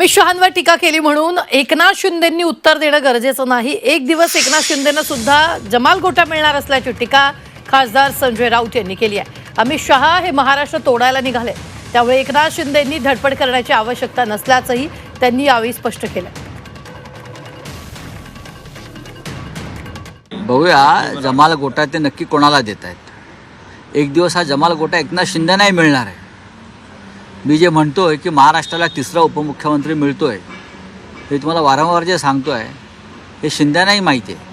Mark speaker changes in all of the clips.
Speaker 1: अमित शहांवर टीका केली म्हणून एकनाथ शिंदेंनी उत्तर देणं गरजेचं नाही. एक दिवस एकनाथ शिंदेनं सुद्धा जमाल गोटा मिळणार असल्याची टीका खासदार संजय राऊत यांनी केली आहे. अमित शहा हे महाराष्ट्र तोडायला निघाले. त्यामुळे एकनाथ शिंदेंनी धडपड करण्याची आवश्यकता नसल्याचंही त्यांनी यावेळी स्पष्ट केलं.
Speaker 2: बघूया जमाल गोटा ते नक्की कोणाला देत आहेत एक दिवस हा जमाल गोटा एकनाथ शिंदे नाही मिळणार आहे. मी जे म्हणतो आहे की महाराष्ट्राला तिसरा उपमुख्यमंत्री मिळतो आहे हे तुम्हाला वारंवार जे सांगतो आहे हे शिंद्यांनाही माहिती आहे.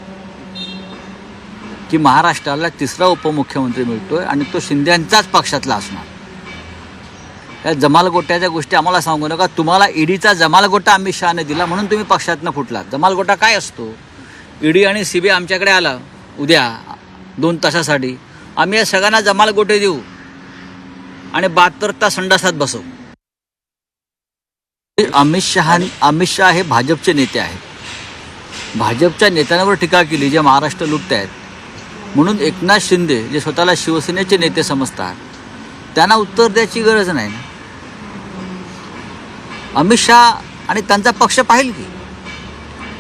Speaker 2: की महाराष्ट्राला तिसरा उपमुख्यमंत्री मिळतो आहे आणि तो शिंद्यांचाच पक्षातला असणार. या जमालगोट्याच्या गोष्टी आम्हाला सांगू नका. तुम्हाला ईडीचा जमालगोटा अमित शहाने दिला म्हणून तुम्ही पक्षातनं फुटलात. जमालगोटा काय असतो? ईडी आणि सी बी आमच्याकडे आला. उद्या दोन तासासाठी. आम्ही या सगळ्यांना जमालगोटे देऊ. आणि बहात्तर तास संडासात बसवू. अमित शहा अमित शहा हे भाजपचे नेते आहेत. भाजपच्या नेत्यांवर टीका केली जे महाराष्ट्र लुटत आहेत. म्हणून एकनाथ शिंदे जे स्वतःला शिवसेनेचे नेते समजतात त्यांना उत्तर द्यायची गरज नाही ना? अमित शहा आणि त्यांचा पक्ष पाहिल की?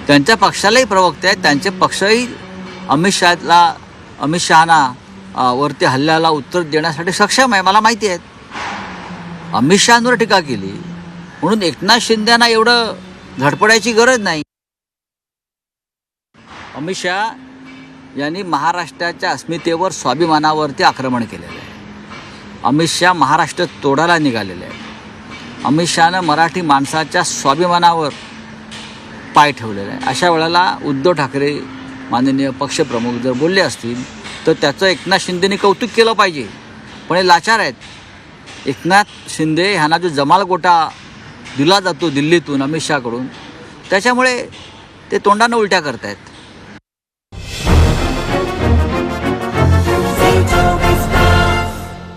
Speaker 2: त्यांच्या पक्षालाही प्रवक्ते आहेत त्यांचे पक्षही अमित शहाला अमित शहाना वरती हल्ल्याला उत्तर देण्यासाठी सक्षम आहे मला माहिती आहेत अमित शहांवर टीका केली. म्हणून एकनाथ शिंदेना एवढं झडपडायची गरज नाही. अमित शहा यांनी महाराष्ट्राच्या अस्मितेवर स्वाभिमानावरती आक्रमण केलेलं आहे. अमित शहा महाराष्ट्र तोडायला निघालेले आहे अमित शहानं मराठी माणसाच्या स्वाभिमानावर पाय ठेवलेला आहे अशा वेळेला उद्धव ठाकरे माननीय पक्षप्रमुख जर बोलले असतील तर त्याचं एकनाथ शिंदेने कौतुक केलं पाहिजे. पण हे लाचार आहेत. एकनाथ शिंदे ह्यांना जो जमाल गोटा दिला जातो दिल्लीतून अमित शहाकडून त्याच्यामुळे ते तोंडानं उलट्या करतायत.